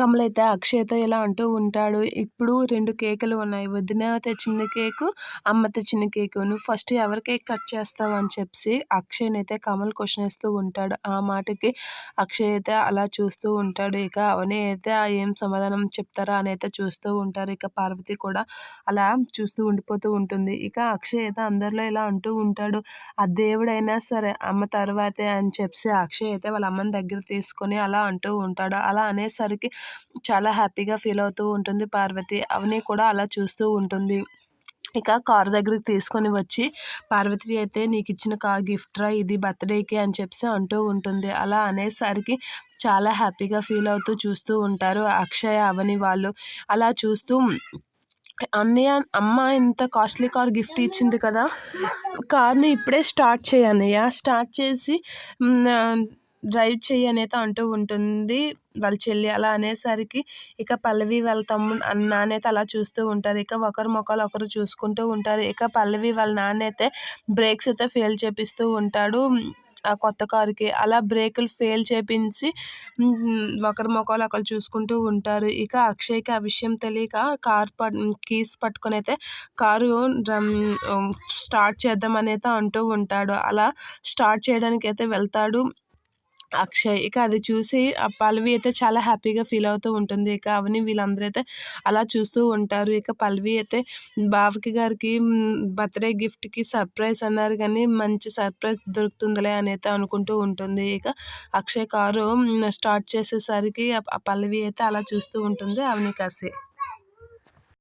కమల్ అయితే అక్షయ్తో ఇలా అంటూ ఉంటాడు ఇప్పుడు రెండు కేకులు ఉన్నాయి వదిన తెచ్చిన కేకు అమ్మ తెచ్చిన కేకు నువ్వు ఫస్ట్ ఎవరి కేక్ కట్ చేస్తావు? అని చెప్పి అక్షయ్ అయితే కమల్ క్వశ్చన్ ఇస్తూ ఉంటాడు. ఆ మాటకి అక్షయ్ అయితే అలా చూస్తూ ఉంటాడు. ఇక అవని అయితే ఏం సమాధానం చెప్తారా అని అయితే చూస్తూ ఉంటారు. ఇక పార్వతి కూడా అలా చూస్తూ ఉండిపోతూ ఉంటుంది. ఇక అక్షయ్ అయితే అందరిలో ఇలా అంటూ ఉంటాడు ఆ దేవుడైనా సరే అమ్మ తర్వాతే అని చెప్పి అక్షయ్ అయితే వాళ్ళ అమ్మని దగ్గర తీసుకొని అలా అంటూ ఉంటాడు. అలా అనేసరికి చాలా హ్యాపీగా ఫీల్ అవుతూ ఉంటుంది పార్వతి. అవని కూడా అలా చూస్తూ ఉంటుంది. ఇక కారు దగ్గరికి తీసుకొని వచ్చి పార్వతి అయితే నీకు ఇచ్చిన కా గిఫ్ట్ రా ఇది బర్త్డేకి అని చెప్పి అంటూ ఉంటుంది. అలా అనేసరికి చాలా హ్యాపీగా ఫీల్ అవుతూ చూస్తూ ఉంటారు అక్షయ అవని వాళ్ళు. అలా చూస్తూ అన్నయ్య అమ్మ ఇంత కాస్ట్లీ కార్ గిఫ్ట్ ఇచ్చింది కదా కార్ని ఇప్పుడే స్టార్ట్ చేయి అన్నయ్య. స్టార్ట్ చేసి డ్రైవ్ చెయ్యి అనేది అంటూ ఉంటుంది. వాళ్ళ చెల్లి అలా అనేసరికి ఇక పల్లవి వాళ్ళ తమ్ముడు నాన్నైతే అలా చూస్తూ ఉంటారు. ఇక ఒకరి ముఖాలు ఒకరు చూసుకుంటూ ఉంటారు. ఇక పల్లవి వాళ్ళ నాన్నైతే బ్రేక్స్ అయితే ఫెయిల్ చేపిస్తూ ఉంటాడు. ఆ కొత్త కారుకి అలా బ్రేకులు ఫెయిల్ చేపించి ఒకరి ముఖాలు ఒకరు చూసుకుంటూ ఉంటారు. ఇక అక్షయ్కి ఆ విషయం తెలియక కార్ పట్ కీస్ పట్టుకొని అయితే కారు స్టార్ట్ చేద్దామని అయితే అంటూ ఉంటాడు. అలా స్టార్ట్ చేయడానికి అయితే వెళ్తాడు. అక్షయ్. ఇక అది చూసి ఆ పల్లవి అయితే చాలా హ్యాపీగా ఫీల్ అవుతూ ఉంటుంది. ఇక అవని వీళ్ళందరూ అయితే అలా చూస్తూ ఉంటారు. ఇక పల్లవి అయితే బావకి గారికి బర్త్డే గిఫ్ట్కి సర్ప్రైజ్ అన్నారు. కానీ మంచి సర్ప్రైజ్ దొరుకుతుందిలే అని అయితే అనుకుంటూ ఉంటుంది. ఇక అక్షయ్ కారు స్టార్ట్ చేసేసరికి ఆ పల్లవి అయితే అలా చూస్తూ ఉంటుంది. అవని కాసి.